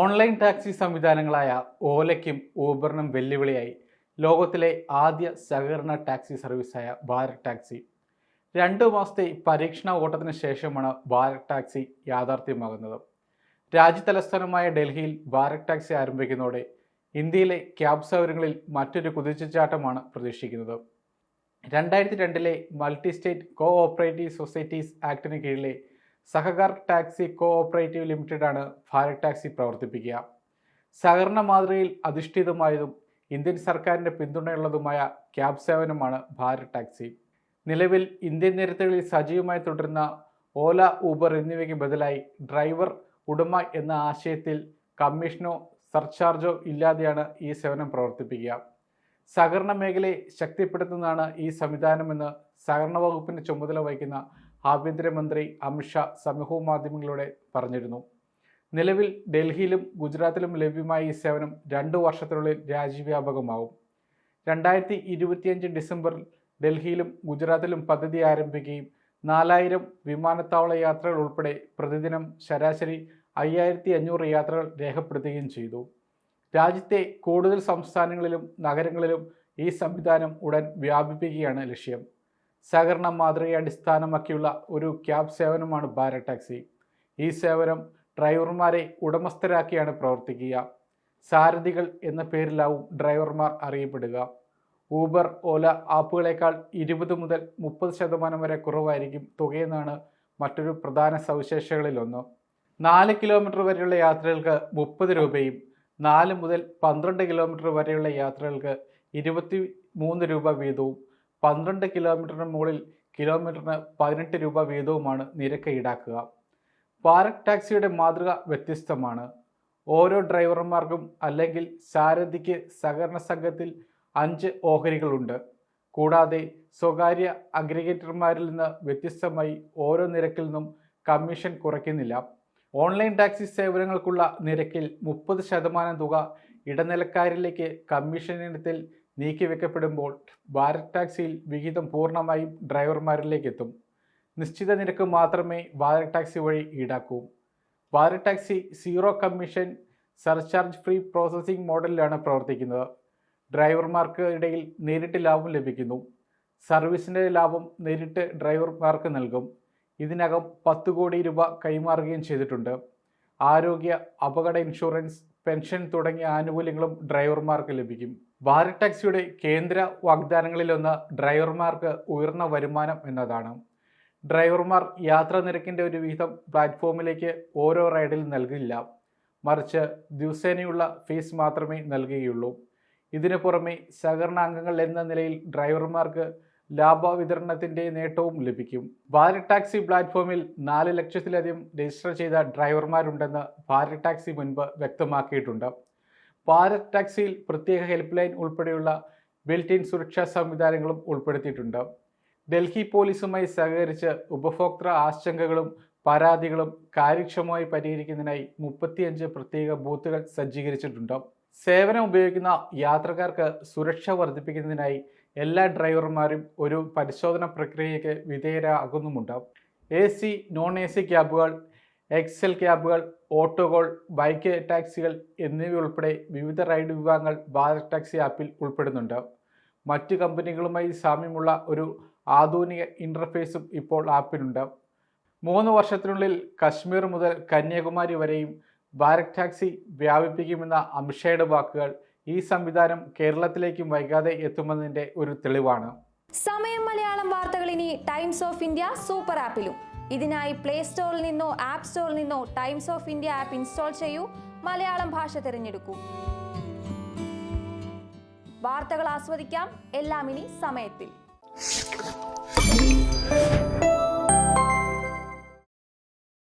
Online taxi സംവിധാനങ്ങളായ ഓലയ്ക്കും ഊബറിനും വെല്ലുവിളിയായി ലോകത്തിലെ ആദ്യ സഹകരണ ടാക്സി സർവീസായ ഭാരത് ടാക്സി. രണ്ടു മാസത്തെ പരീക്ഷണ ഓട്ടത്തിന് ശേഷമാണ് ഭാരത് ടാക്സി യാഥാർത്ഥ്യമാകുന്നത്. രാജ്യതലസ്ഥാനമായ ഡൽഹിയിൽ ഭാരത് ടാക്സി ആരംഭിക്കുന്നതോടെ ഇന്ത്യയിലെ ക്യാബ് സൗകര്യങ്ങളിൽ മറ്റൊരു കുതിച്ചുചാട്ടമാണ് പ്രതീക്ഷിക്കുന്നത്. രണ്ടായിരത്തി രണ്ടിലെ multi state co operative societies ആക്ടിന് കീഴിലെ സഹകാർ ടാക്സി കോ ഓപ്പറേറ്റീവ് ആണ് ഭാരത് ടാക്സി പ്രവർത്തിപ്പിക്കുക. സഹകരണ മാതൃകയിൽ അധിഷ്ഠിതമായതും ഇന്ത്യൻ സർക്കാരിന്റെ പിന്തുണയുള്ളതുമായ ക്യാബ് സേവനമാണ് ഭാരത് ടാക്സി. നിലവിൽ ഇന്ത്യൻ നിരത്തുകളിൽ സജീവമായി തുടരുന്ന ഓല ഊബർ എന്നിവയ്ക്ക് ബദലായി ഡ്രൈവർ ഉടമ എന്ന ആശയത്തിൽ കമ്മീഷനോ സർചാർജോ ഇല്ലാതെയാണ് ഈ സേവനം പ്രവർത്തിപ്പിക്കുക. സഹകരണ മേഖലയെ ശക്തിപ്പെടുത്തുന്നതാണ് ഈ സംവിധാനമെന്ന് സഹകരണ വകുപ്പിന്റെ ചുമതല വഹിക്കുന്ന ആഭ്യന്തരമന്ത്രി അമിത്ഷാ സമൂഹ മാധ്യമങ്ങളിലൂടെ പറഞ്ഞിരുന്നു. നിലവിൽ ഡൽഹിയിലും ഗുജറാത്തിലും ലഭ്യമായ ഈ സേവനം രണ്ടു വർഷത്തിനുള്ളിൽ രാജ്യവ്യാപകമാവും. രണ്ടായിരത്തി ഇരുപത്തിയഞ്ച് ഡിസംബറിൽ ഡൽഹിയിലും ഗുജറാത്തിലും പദ്ധതി ആരംഭിക്കുകയും നാലായിരം വിമാനത്താവള യാത്രകൾ ഉൾപ്പെടെ പ്രതിദിനം ശരാശരി അയ്യായിരത്തി അഞ്ഞൂറ് യാത്രകൾ രേഖപ്പെടുത്തുകയും ചെയ്തു. രാജ്യത്തെ കൂടുതൽ സംസ്ഥാനങ്ങളിലും നഗരങ്ങളിലും ഈ സംവിധാനം ഉടൻ വ്യാപിപ്പിക്കുകയാണ് ലക്ഷ്യം. സഹകരണ മാതൃകയെ അടിസ്ഥാനമാക്കിയുള്ള ഒരു ക്യാബ് സേവനമാണ് ഭാരത് ടാക്സി. ഈ സേവനം ഡ്രൈവർമാരെ ഉടമസ്ഥരാക്കിയാണ് പ്രവർത്തിക്കുക. സാരഥികൾ എന്ന പേരിലാവും ഡ്രൈവർമാർ അറിയപ്പെടുക. ഊബർ ഓല ആപ്പുകളേക്കാൾ ഇരുപത് മുതൽ മുപ്പത് ശതമാനം വരെ കുറവായിരിക്കും തുകയെന്നാണ് മറ്റൊരു പ്രധാന സവിശേഷതകളിലൊന്ന്. നാല് കിലോമീറ്റർ വരെയുള്ള യാത്രകൾക്ക് മുപ്പത് രൂപയും നാല് മുതൽ പന്ത്രണ്ട് കിലോമീറ്റർ വരെയുള്ള യാത്രകൾക്ക് ഇരുപത്തി മൂന്ന് രൂപ വീതവും പന്ത്രണ്ട് കിലോമീറ്ററിന് മുകളിൽ കിലോമീറ്ററിന് പതിനെട്ട് രൂപ വീതവുമാണ് നിരക്ക് ഈടാക്കുക. പാരക് ടാക്സിയുടെ മാതൃക വ്യത്യസ്തമാണ്. ഓരോ ഡ്രൈവർമാർക്കും അല്ലെങ്കിൽ സാരഥിക്ക് സഹകരണ സംഘത്തിൽ അഞ്ച് ഓഹരികളുണ്ട്. കൂടാതെ സ്വകാര്യ അഗ്രിഗേറ്റർമാരിൽ നിന്ന് വ്യത്യസ്തമായി ഓരോ നിരക്കിൽ നിന്നും കമ്മീഷൻ കുറയ്ക്കുന്നില്ല. ഓൺലൈൻ ടാക്സി സേവനങ്ങൾക്കുള്ള നിരക്കിൽ മുപ്പത് ശതമാനം തുക ഇടനിലക്കാരിലേക്ക് കമ്മീഷൻ ഇനത്തിൽ നീക്കിവെക്കപ്പെടുമ്പോൾ ഭാരത് ടാക്സിയിൽ വിഹിതം പൂർണമായും ഡ്രൈവർമാരിലേക്ക് എത്തും നിശ്ചിത നിരക്ക് മാത്രമേ ഭാരത് ടാക്സി വഴി ഈടാക്കൂ. Bharat taxi zero commission surcharge free processing മോഡലിലാണ് പ്രവർത്തിക്കുന്നത്. ഡ്രൈവർമാർക്ക് ഇടയിൽ നേരിട്ട് ലാഭം ലഭിക്കുന്നു. സർവീസിന്റെ ലാഭം നേരിട്ട് ഡ്രൈവർമാർക്ക് നൽകും. ഇതിനകം പത്ത് കോടി രൂപ കൈമാറുകയും ചെയ്തിട്ടുണ്ട്. ആരോഗ്യ അപകട ഇൻഷുറൻസ് പെൻഷൻ തുടങ്ങിയ ആനുകൂല്യങ്ങളും ഡ്രൈവർമാർക്ക് ലഭിക്കും. ഭാരത് ടാക്സിയുടെ കേന്ദ്ര വാഗ്ദാനങ്ങളിലൊന്ന് ഡ്രൈവർമാർക്ക് ഉയർന്ന വരുമാനം എന്നതാണ്. ഡ്രൈവർമാർ യാത്രാ നിരക്കിന്റെ ഒരു വിഹിതം പ്ലാറ്റ്ഫോമിലേക്ക് ഓരോ റൈഡിൽ നൽകില്ല. മറിച്ച് ദിവസേനയുള്ള ഫീസ് മാത്രമേ നൽകുകയുള്ളൂ. ഇതിനു പുറമെ സഹകരണ അംഗങ്ങൾ എന്ന നിലയിൽ ഡ്രൈവർമാർക്ക് ലാഭ വിതരണത്തിന്റെ നേട്ടവും ലഭിക്കും. ഭാരത് ടാക്സി പ്ലാറ്റ്ഫോമിൽ നാല് ലക്ഷത്തിലധികം രജിസ്റ്റർ ചെയ്ത ഡ്രൈവർമാരുണ്ടെന്ന് ഭാരത് ടാക്സി മുൻപ് വ്യക്തമാക്കിയിട്ടുണ്ട്. ഭാരത് ടാക്സിയിൽ പ്രത്യേക ഹെൽപ്പ് ലൈൻ ഉൾപ്പെടെയുള്ള ബിൽറ്റ് ഇൻ സുരക്ഷാ സംവിധാനങ്ങളും ഉൾപ്പെടുത്തിയിട്ടുണ്ട്. ഡൽഹി പോലീസുമായി സഹകരിച്ച് ഉപഭോക്തൃ ആശങ്കകളും പരാതികളും കാര്യക്ഷമമായി പരിഹരിക്കുന്നതിനായി മുപ്പത്തിയഞ്ച് പ്രത്യേക ബൂത്തുകൾ സജ്ജീകരിച്ചിട്ടുണ്ട്. സേവനം ഉപയോഗിക്കുന്ന യാത്രക്കാർക്ക് സുരക്ഷ വർദ്ധിപ്പിക്കുന്നതിനായി എല്ലാ ഡ്രൈവർമാരും ഒരു പരിശോധന പ്രക്രിയയ്ക്ക് വിധേയരാകുന്നുമുണ്ടാവും A C non A C ക്യാബുകൾ Excel ക്യാബുകൾ ഓട്ടോകൾ ബൈക്ക് ടാക്സികൾ എന്നിവയുൾപ്പെടെ വിവിധ റൈഡ് വിഭാഗങ്ങൾ ഭാരത് ടാക്സി ആപ്പിൽ ഉൾപ്പെടുന്നുണ്ട്. മറ്റ് കമ്പനികളുമായി സാമ്യമുള്ള ഒരു ആധുനിക ഇന്റർഫേസും ഇപ്പോൾ ആപ്പിലുണ്ട്. മൂന്ന് വർഷത്തിനുള്ളിൽ കശ്മീർ മുതൽ കന്യാകുമാരി വരെയും ഭാരത് ടാക്സി വ്യാപിപ്പിക്കുമെന്ന അമിഷയുടെ വാക്കുകൾ ഈ സംവിധാനം കേരളത്തിലേക്കും വൈകാതെ എത്തുമെന്നതിന്റെ ഒരു തെളിവാണ്. സമയം മലയാളം വാർത്തകൾ ഇനി ടൈംസ് ഓഫ് ഇന്ത്യ സൂപ്പർ ആപ്പിലും. ഇതിനായി പ്ലേ സ്റ്റോറിൽ നിന്നോ ആപ്പ് സ്റ്റോറിൽ നിന്നോ Times of India app install ചെയ്യൂ. മലയാളം ഭാഷ തിരഞ്ഞെടുക്കൂ. വാർത്തകൾ ആസ്വദിക്കാം. എല്ലാം ഇനി സമയത്തിൽ.